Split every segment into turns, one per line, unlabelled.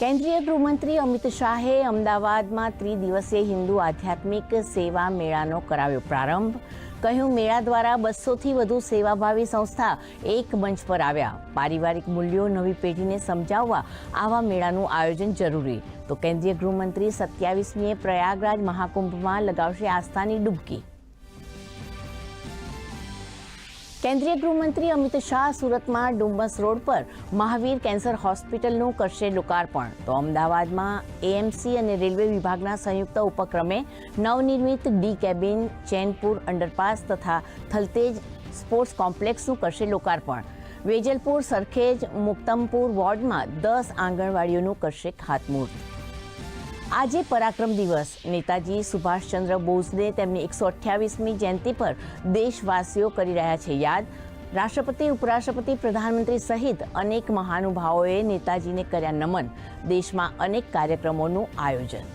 કેન્દ્રીય ગૃહમંત્રી અમિત શાહે અમદાવાદમાં ત્રિદિવસીય હિન્દુ આધ્યાત્મિક સેવા મેળાનો કરાવ્યો પ્રારંભ. કહ્યું, મેળા દ્વારા બસોથી વધુ સેવાભાવી સંસ્થા એક મંચ પર આવ્યા. પારિવારિક મૂલ્યો નવી પેઢીને સમજાવવા આવા મેળાનું આયોજન જરૂરી. તો કેન્દ્રીય ગૃહમંત્રી સત્યાવીસમીએ પ્રયાગરાજ મહાકુંભમાં લગાવશે આસ્થાની ડૂબકી. કેન્દ્રીય ગૃહમંત્રી અમિત શાહ સુરતમાં ડુમ્બસ રોડ પર મહાવીર કેન્સર હોસ્પિટલનું કરશે લોકાર્પણ. તો અમદાવાદમાં એએમસી અને રેલવે વિભાગના સંયુક્ત ઉપક્રમે નવનિર્મિત ડી કેબિન ચેનપુર અંડરપાસ તથા થલતેજ સ્પોર્ટ્સ કોમ્પ્લેક્સનું કરશે લોકાર્પણ. વેજલપુર, સરખેજ, મુક્તમપુર વોર્ડમાં દસ આંગણવાડીઓનું કરશે ખાતમુહૂર્ત. આજે પરાક્રમ દિવસ. નેતાજી સુભાષચંદ્ર બોઝને તેમની એકસો અઠ્યાવીસમી જયંતિ પર દેશવાસીઓ કરી રહ્યા છે યાદ. રાષ્ટ્રપતિ, ઉપરાષ્ટ્રપતિ, પ્રધાનમંત્રી સહિત અનેક મહાનુભાવોએ નેતાજીને કર્યા નમન. દેશમાં અનેક કાર્યક્રમોનું આયોજન.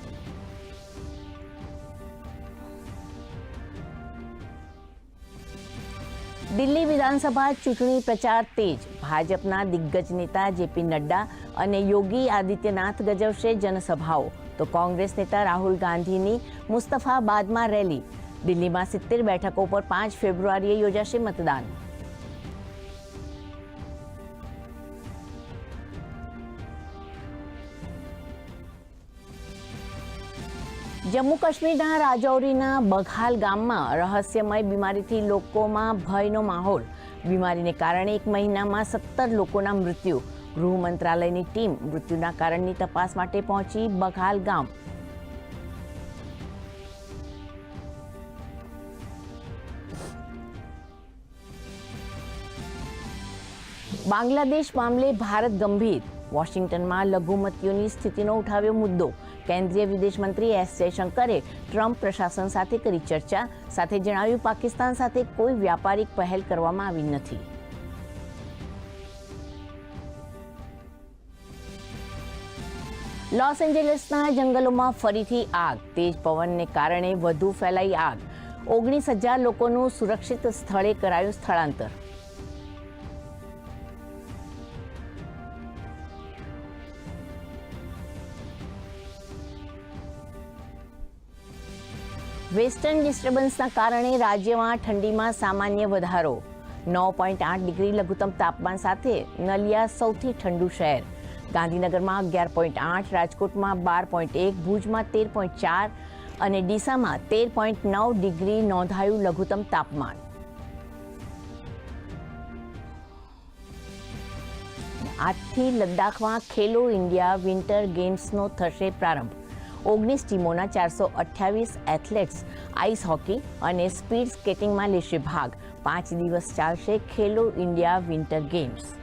દિલ્હી વિધાનસભા ચૂંટણી પ્રચાર તેજ. ભાજપના દિગ્ગજ નેતા જેપી નડ્ડા અને યોગી આદિત્યનાથ ગજવશે જનસભાઓ. તો કોંગ્રેસ નેતા રાહુલ ગાંધીની મુસ્તફાબાદમાં રેલી. દિલ્હીમાં સિત્તેર બેઠકો પર પાંચ ફેબ્રુઆરીએ યોજાશે મતદાન. જમ્મુ કાશ્મીરના રાજૌરીના બઘાલ ગામમાં રહસ્યમય બીમારીથી લોકોમાં ભયનો માહોલ. બીમારીને કારણે એક મહિનામાં સત્તર લોકોના મૃત્યુ. ગૃહ મંત્રાલયની ટીમ મૃત્યુના કારણની તપાસ માટે પહોંચી બઘાલ ગામ. બાંગ્લાદેશ મામલે ભારત ગંભીર. વોશિંગ્ટનમાં લઘુમતીઓની સ્થિતિનો ઉઠાવ્યો મુદ્દો. કેન્દ્રીય વિદેશ મંત્રી એસ જયશંકરે ટ્રમ્પ પ્રશાસન સાથે કરી ચર્ચા, સાથે જણાવ્યું પાકિસ્તાન સાથે કોઈ વ્યાપારિક પહેલ કરવામાં આવી નથી. લોસ એન્જલસના જંગલોમાં ફરીથી આગ. તેજ પવનને કારણે વધુ ફેલાઈ આગ. ઓગણીસ હજાર લોકોનું સુરક્ષિત સ્થળે કરાયું સ્થળાંતર. વેસ્ટર્ન ડિસ્ટર્બન્સના કારણે રાજ્યમાં ઠંડીમાં સામાન્ય વધારો. નવ પોઈન્ટ આઠ ડિગ્રી લઘુત્તમ તાપમાન સાથે નલિયા સૌથી ઠંડુ શહેર. ગાંધીનગરમાં અગિયાર પોઈન્ટ આઠ, રાજકોટમાં બાર પોઈન્ટ એક, ભુજમાં તેર પોઈન્ટ ચાર અને ડીસામાં તેર પોઈન્ટ નવ ડિગ્રી નોંધાયું લઘુત્તમ તાપમાન. આજથી લદ્દાખમાં ખેલો ઇન્ડિયા વિન્ટર ગેમ્સનો થશે પ્રારંભ. ઓગણીસ ટીમોના ચારસો અઠ્યાવીસ એથ્લેટ્સ, આઈસ હોકી અને સ્પીડ સ્કેટિંગમાં લેશે ભાગ. પાંચ દિવસ ચાલશે ખેલો ઇન્ડિયા વિન્ટર ગેમ્સ.